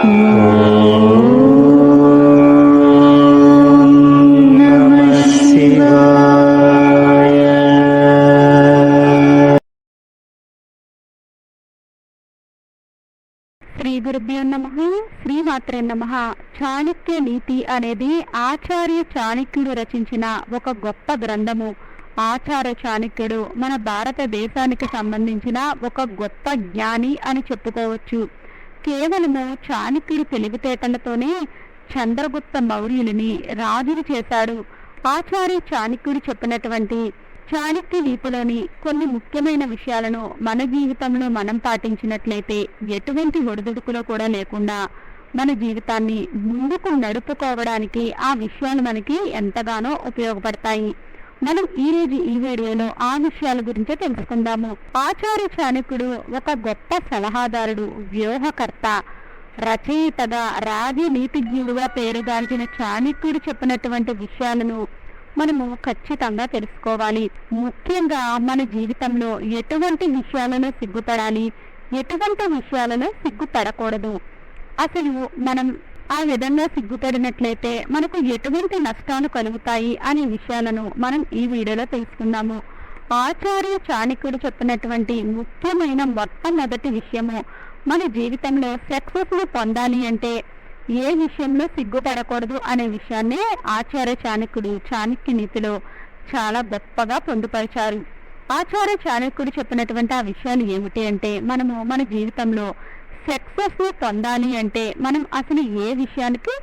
శ్రీ గురుభ్యో నమ శ్రీమాత్రే నమ. చాణక్య నీతి అనేది ఆచార్య చాణక్యుడు రచించిన ఒక గొప్ప గ్రంథము. ఆచార్య చాణక్యుడు మన భారతదేశానికి సంబంధించిన ఒక గొప్ప జ్ఞాని అని చెప్పుకోవచ్చు. కేవలము చాణక్యుడి తెలివితేటలతోనే చంద్రగుప్త మౌర్యులని రాజులు చేశాడు. ఆచార్య చాణక్యుడు చెప్పినటువంటి చాణక్య వీపులోని కొన్ని ముఖ్యమైన విషయాలను మన జీవితంలో మనం పాటించినట్లయితే ఎటువంటి ఒడిదుడుకులో కూడా లేకుండా మన జీవితాన్ని ముందుకు నడుపుకోవడానికి ఆ విషయాలు మనకి ఎంతగానో ఉపయోగపడతాయి. మనం ఈ రోజు ఈ వీడియోలో ఆ విషయాల గురించే తెలుసుకుందాము. ఆచార్య చాణక్యుడు ఒక గొప్ప సలహాదారుడు వ్యూహకర్త రచయితగా రాజనీతిజ్ఞుడుగా పేరుగాంచిన చాణక్యుడు చెప్పినటువంటి విషయాలను మనము ఖచ్చితంగా తెలుసుకోవాలి. ముఖ్యంగా మన జీవితంలో ఎటువంటి విషయాలను సిగ్గుపడాలి? ఎటువంటి విషయాలను సిగ్గుపడకూడదు? అసలు మనం ఆ విధంగా సిగ్గుపడినట్లయితే మనకు ఎటువంటి నష్టాలు కలుగుతాయి అనే విషయాలను మనం ఈ వీడియోలో తెలుసుకుందాము. ఆచార్య చాణక్యుడు చెప్పినటువంటి ముఖ్యమైన మొట్టమొదటి విషయము మన జీవితంలో సక్సెస్ను పొందాలి అంటే ఏ విషయంలో సిగ్గుపడకూడదు అనే విషయాన్నే ఆచార్య చాణక్యుడు చాణక్య నీతిలో చాలా గొప్పగా పొందుపరిచారు. ఆచార్య చాణక్యుడు చెప్పినటువంటి ఆ విషయాలు ఏమిటి అంటే మనము మన జీవితంలో సక్సెస్ని పొందాలి అంటే మనం అసలు ఏ విషయానికి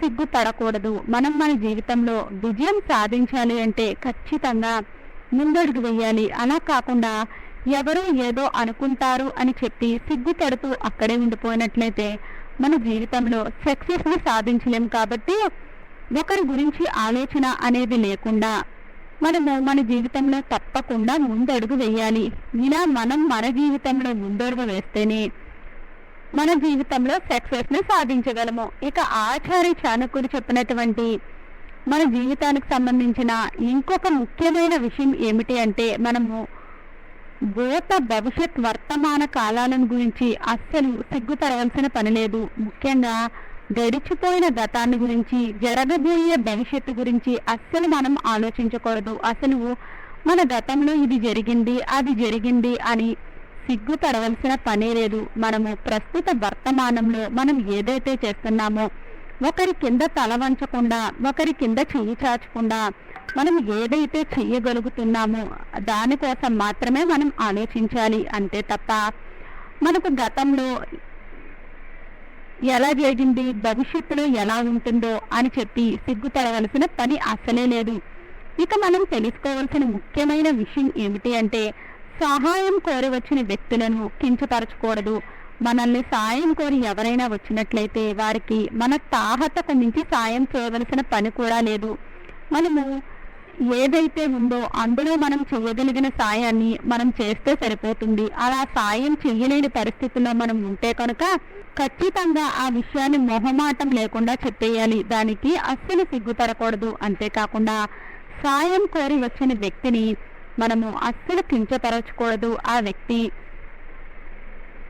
సిగ్గుపడకూడదు. మనం మన జీవితంలో విజయం సాధించాలి అంటే ఖచ్చితంగా ముందడుగు వేయాలి. అలా కాకుండా ఎవరో ఏదో అనుకుంటారు అని చెప్పి సిగ్గుపడుతూ అక్కడే ఉండిపోయినట్లయితే మన జీవితంలో సక్సెస్ని సాధించలేము సాధించలేం కాబట్టి ఒకరి గురించి ఆలోచన అనేది లేకుండా మనము మన జీవితంలో తప్పకుండా ముందడుగు వేయాలి. ఇలా మనం మన జీవితంలో ముందడుగు వేస్తేనే మన జీవితంలో సక్సెస్ని సాధించగలము. ఇక ఆచార్య చాణకుడు చెప్పినటువంటి మన జీవితానికి సంబంధించిన ఇంకొక ముఖ్యమైన విషయం ఏమిటి అంటే మనము భూత భవిష్యత్ వర్తమాన కాలాలను గురించి అస్సలు సిగ్గుపడవలసిన పని లేదు. ముఖ్యంగా గడిచిపోయిన గతాన్ని గురించి జరగబోయే భవిష్యత్తు గురించి అస్సలు మనం ఆలోచించకూడదు. అసలు మన గతంలో ఇది జరిగింది అది జరిగింది అని సిగ్గుపడవలసిన పనే లేదు. మనము ప్రస్తుత వర్తమానంలో మనం ఏదైతే చేస్తున్నామో ఒకరి కింద తల వంచకుండా ఒకరి కింద చెయ్యి చాచకుండా మనం ఏదైతే చెయ్యగలుగుతున్నామో దానికోసం మాత్రమే మనం ఆలోచించాలి. అంతే తప్ప మనకు గతంలో ఎలా జరిగింది భవిష్యత్తులో ఎలా ఉంటుందో అని చెప్పి సిగ్గుపడవలసిన పని అసలే లేదు. ఇక మనం తెలుసుకోవాల్సిన ముఖ్యమైన విషయం ఏమిటి అంటే సహాయం కోరి వచ్చిన వ్యక్తులను కించపరచకూడదు మనల్ని సాయం కోరి ఎవరైనా వచ్చినట్లయితే వారికి మన తాహతకు మించి సాయం చేయవలసిన పని కూడా లేదు. మనము ఏదైతే ఉందో అందులో మనం చేయగలిగిన సాయాన్ని మనం చేస్తే సరిపోతుంది. అలా సాయం చేయలేని పరిస్థితుల్లో మనం ఉంటే కనుక ఖచ్చితంగా ఆ విషయాన్ని మొహమాటం లేకుండా చెప్పేయాలి. దానికి అస్సలు సిగ్గుపడకూడదు అంతేకాకుండా సాయం కోరి వచ్చిన వ్యక్తిని మనము అస్సలు కించపరచకూడదు ఆ వ్యక్తి.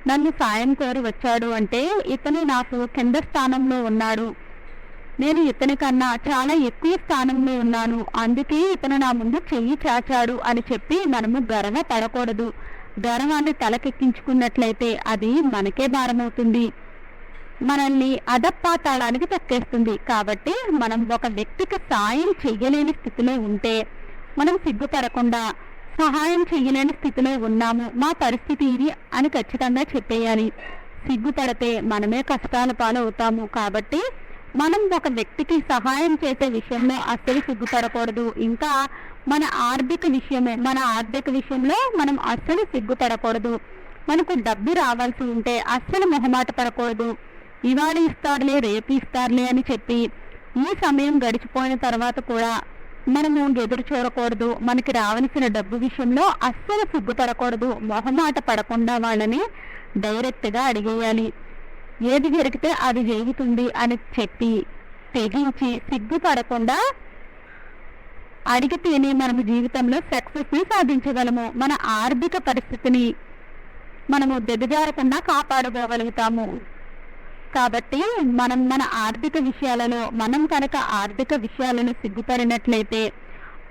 నన్ను సాయం కోరి వచ్చాడు అంటే ఇతను నాకు కింద స్థానంలో ఉన్నాడు. నేను ఇతని కన్నా చాలా ఎక్కువ స్థానంలో ఉన్నాను. అందుకే ఇతను నా ముందు చెయ్యి చాచాడు అని చెప్పి మనము గర్వ పడకూడదు. గర్వాన్ని తలకెక్కించుకున్నట్లయితే అది మనకే భారమవుతుంది. మనల్ని అదప్పాతాళానికి తక్కేస్తుంది. కాబట్టి మనం ఒక వ్యక్తికి సాయం చెయ్యలేని స్థితిలో ఉంటే మనం సిగ్గుపడకుండా సహాయం చెయ్యలేని స్థితిలో ఉన్నాము. మా పరిస్థితి ఇది అని ఖచ్చితంగా చెప్పేయాలి. సిగ్గుపడితే మనమే కష్టాల పాలవుతాము. కాబట్టి మనం ఒక వ్యక్తికి సహాయం చేసే విషయంలో అస్సలు సిగ్గుపడకూడదు. ఇంకా మన ఆర్థిక విషయమే మన ఆర్థిక విషయంలో మనం అస్సలు సిగ్గుపడకూడదు. మనకు డబ్బు రావాల్సి ఉంటే అస్సలు మొహమాట పడకూడదు. ఇవాళ ఇస్తారులే రేపు ఇస్తారులే అని చెప్పి ఈ సమయం గడిచిపోయిన తర్వాత కూడా మనము ఎదురు చూడకూడదు మనకి రావలసిన డబ్బు విషయంలో అస్సలు సిగ్గుపడకూడదు మొహమాట పడకుండా వాళ్ళని డైరెక్ట్గా అడిగేయాలి. ఏది జరిగితే అది జరుగుతుంది అని చెప్పి తెగించి సిగ్గుపడకుండా అడిగితేనే మనం జీవితంలో సక్సెస్ని సాధించగలము. మన ఆర్థిక పరిస్థితిని మనము దిగజారకుండా కాపాడుకోగలుగుతాము. కాబట్టి మనం మన ఆర్థిక విషయాలలో మనం కనుక ఆర్థిక విషయాలను సిగ్గుపడినట్లయితే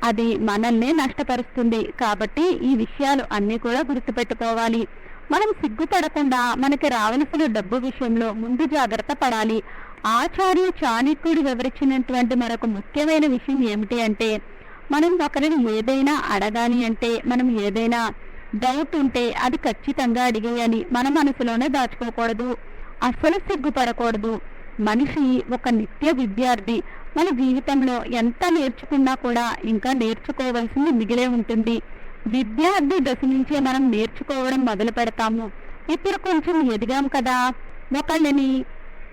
అది మనల్ని నష్టపరుస్తుంది. కాబట్టి ఈ విషయాలు అన్నీ కూడా గుర్తుపెట్టుకోవాలి. మనం సిగ్గుపడకుండా మనకి రావలసిన డబ్బు విషయంలో ముందు జాగ్రత్త పడాలి. ఆచార్య చాణిక్యుడు వివరించినటువంటి మరొక ముఖ్యమైన విషయం ఏమిటి అంటే మనం ఒకరిని ఏదైనా అడగాలి అంటే మనం ఏదైనా డౌట్ ఉంటే అది ఖచ్చితంగా అడిగేయాలి. మన మనసులోనే దాచుకోకూడదు. అస్సలు సిగ్గుపడకూడదు. మనిషి ఒక నిత్య విద్యార్థి. మన జీవితంలో ఎంత నేర్చుకున్నా కూడా ఇంకా నేర్చుకోవలసింది మిగిలే ఉంటుంది. విద్యార్థి దశ నుంచే మనం నేర్చుకోవడం మొదలు పెడతాము. ఇప్పుడు కొంచెం ఎదిగాం కదా. ఒకళ్ళని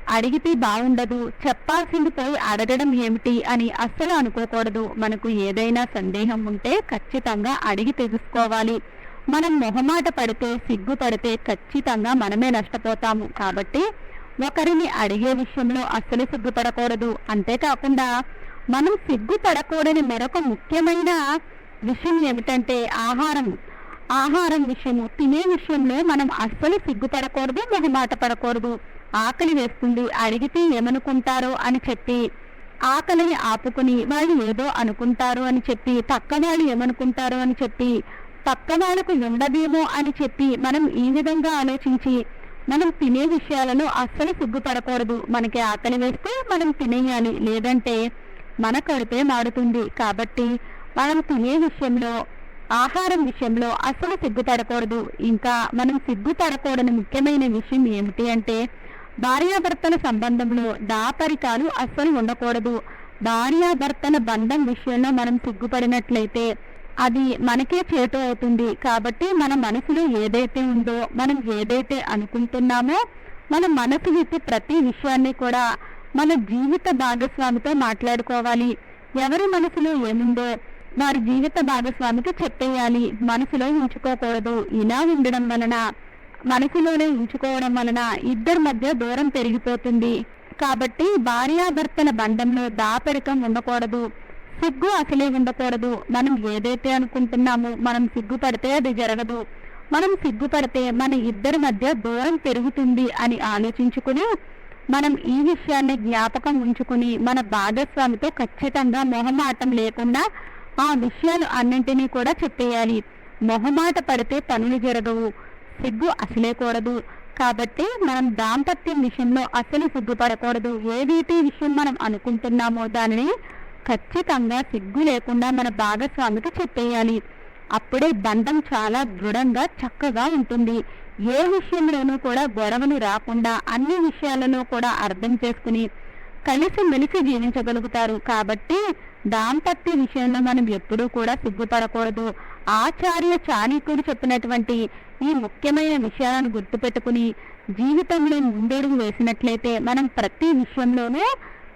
అడిగితే బాగుండదు. చెప్పాల్సింది పోయి అడగడం ఏమిటి అని అస్సలు అనుకోకూడదు. మనకు ఏదైనా సందేహం ఉంటే ఖచ్చితంగా అడిగి తెలుసుకోవాలి. మనం మొహమాట పడితే సిగ్గుపడితే ఖచ్చితంగా మనమే నష్టపోతాము. కాబట్టి ఒకరిని అడిగే విషయంలో అస్సలు సిగ్గుపడకూడదు. అంతేకాకుండా మనం సిగ్గుపడకూడని మరొక ముఖ్యమైన విషయం ఏమిటంటే ఆహారం. ఆహారం విషయము తినే విషయంలో మనం అస్సలు సిగ్గుపడకూడదు మొహమాట పడకూడదు. ఆకలి వేస్తుంది అడిగితే ఏమనుకుంటారో అని చెప్పి ఆకలిని ఆపుకుని వాళ్ళు ఏదో అనుకుంటారు అని చెప్పి పక్క వాళ్ళు ఏమనుకుంటారు అని చెప్పి పక్క వాళ్ళకు ఉండదేమో అని చెప్పి మనం ఈ విధంగా ఆలోచించి మనం తినే విషయాలను అస్సలు సిగ్గుపడకూడదు. మనకి ఆకలి వేస్తే మనం తినేయాలి. లేదంటే మన కడుపే మారుతుంది. కాబట్టి మనం తినే విషయంలో ఆహారం విషయంలో అస్సలు సిగ్గుపడకూడదు. ఇంకా మనం సిగ్గుపడకూడని ముఖ్యమైన విషయం ఏమిటి అంటే భార్యాభర్తల సంబంధంలో దాపరికాలు అస్సలు ఉండకూడదు. భార్యాభర్తల బంధం విషయంలో మనం సిగ్గుపడినట్లయితే అది మనకే చేత అవుతుంది కాబట్టి మన మనసులో ఏదైతే ఉందో మనం ఏదైతే అనుకుంటున్నామో మన మనసు ఇచ్చే ప్రతి విషయాన్ని కూడా మన జీవిత భాగస్వామితో మాట్లాడుకోవాలి. ఎవరి మనసులో ఏముందో వారి జీవిత భాగస్వామికి చెప్పేయాలి. మనసులో ఉంచుకోకూడదు. ఇలా ఉండడం వలన మనసులోనే ఉంచుకోవడం వలన ఇద్దరి మధ్య దూరం పెరిగిపోతుంది. కాబట్టి భార్యాభర్తల బంధంలో దాపరికం ఉండకూడదు. సిగ్గు అసలే ఉండకూడదు. మనం ఏదైతే అనుకుంటున్నామో మనం సిగ్గుపడితే అది జరగదు. మనం సిగ్గుపడితే మన ఇద్దరి మధ్య దూరం పెరుగుతుంది అని ఆలోచించుకుని మనం ఈ విషయాన్ని జ్ఞాపకం ఉంచుకుని మన భాగస్వామితో ఖచ్చితంగా మొహమాటం లేకుండా ఆ విషయాలు అన్నింటినీ కూడా చెప్పేయాలి. మొహమాట పడితే పనులు జరగవు. సిగ్గు అసలే కూడదు. కాబట్టి మనం దాంపత్యం విషయంలో అసలు సిగ్గుపడకూడదు. ఏదైతే విషయం మనం అనుకుంటున్నామో దానిని ఖచ్చితంగా సిగ్గు లేకుండా మన భాగస్వామికి చెప్పేయాలి. అప్పుడే బంధం చాలా దృఢంగా చక్కగా ఉంటుంది. ఏ విషయంలోనూ కూడా గొడవలు రాకుండా అన్ని విషయాలను కూడా అర్థం చేసుకుని కలిసి మెలిసి జీవించగలుగుతారు. కాబట్టి దాంపత్య విషయంలో మనం ఎప్పుడూ కూడా సిగ్గుపడకూడదు. ఆచార్య చాణిక్యుడు చెప్పినటువంటి ఈ ముఖ్యమైన విషయాలను గుర్తుపెట్టుకుని జీవితంలో ముందడుగు వేసినట్లయితే మనం ప్రతి విషయంలోనూ